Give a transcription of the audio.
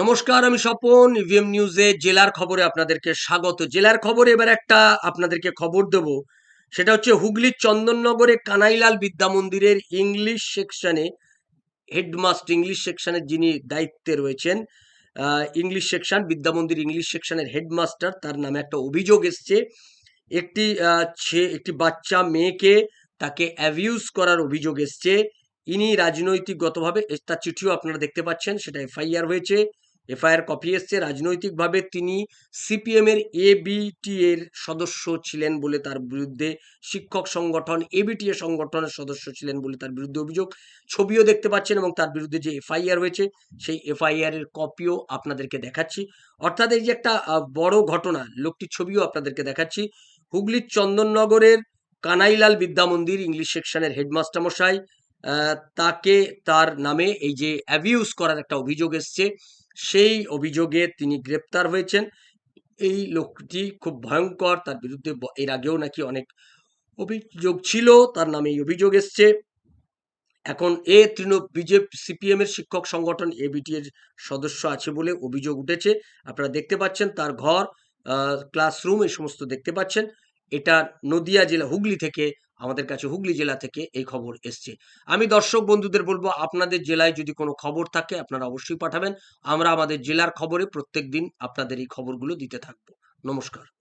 নমস্কার, আমি স্বপন ইভিএম নিউজে জেলার খবরে আপনাদেরকে স্বাগত। জেলার খবরে এবার একটা আপনাদেরকে খবর দেব। সেটা হচ্ছে হুগলির চন্দননগরে কানাইলাল বিদ্যা মন্দিরের ইংলিশ সেকশনে হেডমাস্টার ইংলিশ সেকশনের যিনি দায়িত্বে রয়েছেন ইংলিশ সেকশন বিদ্যা মন্দির ইংলিশ সেকশনের হেডমাস্টার তার নামে একটা অভিযোগ এসছে। একটি একটি বাচ্চা মেয়েকে তাকে অ্যাবিউজ করার অভিযোগ এসছে। ইনি রাজনৈতিকগতভাবে তার চিঠিও আপনারা দেখতে পাচ্ছেন, সেটা এফআইআর হয়েছে। এফআইআর কপি এসছে। রাজনৈতিকভাবে তিনি সিপিএম এর এবিটি এর সদস্য ছিলেন বলে তার বিরুদ্ধে শিক্ষক সংগঠন এবিটি এর সংগঠনের সদস্য ছিলেন বলে তার বিরুদ্ধে অভিযোগ। ছবিও দেখতে পাচ্ছেন এবং তার বিরুদ্ধে যে এফআইআর হয়েছে সেই এফআইআর এর কপিও আপনাদেরকে দেখাচ্ছি। অর্থাৎ এই যে একটা বড় ঘটনা, লোকটির ছবিও আপনাদেরকে দেখাচ্ছি। হুগলির চন্দননগরের কানাইলাল বিদ্যা মন্দির ইংলিশ সেকশনের হেডমাস্টার মশাই তাকে তার নামে এই যে অ্যাবিউজ করার একটা অভিযোগ এসছে। সেই অভিযোগে তিনি গ্রেপ্তার হয়েছেন। এই লোকটি খুব ভয়ঙ্কর, তার বিরুদ্ধে এর আগেও নাকি অনেক অভিযোগ ছিল, তার নামে এই অভিযোগ এসছে। এখন এ তৃণ বিজেপি সিপিএম এর শিক্ষক সংগঠন এবিটি এর সদস্য আছে বলে অভিযোগ উঠেছে। আপনারা দেখতে পাচ্ছেন তার ঘর ক্লাসরুম এই সমস্ত দেখতে পাচ্ছেন। এটা নদিয়া জেলা হুগলি থেকে আমাদের কাছে হুগলি জেলা থেকে এই খবর এসছে। আমি দর্শক বন্ধুদের বলব, আপনাদের জেলায় যদি কোনো খবর থাকে, আপনারা অবশ্যই পাঠাবেন। আমরা আমাদের জেলার খবরে প্রত্যেক দিন আপনাদের এই খবরগুলো দিতে থাকব। নমস্কার।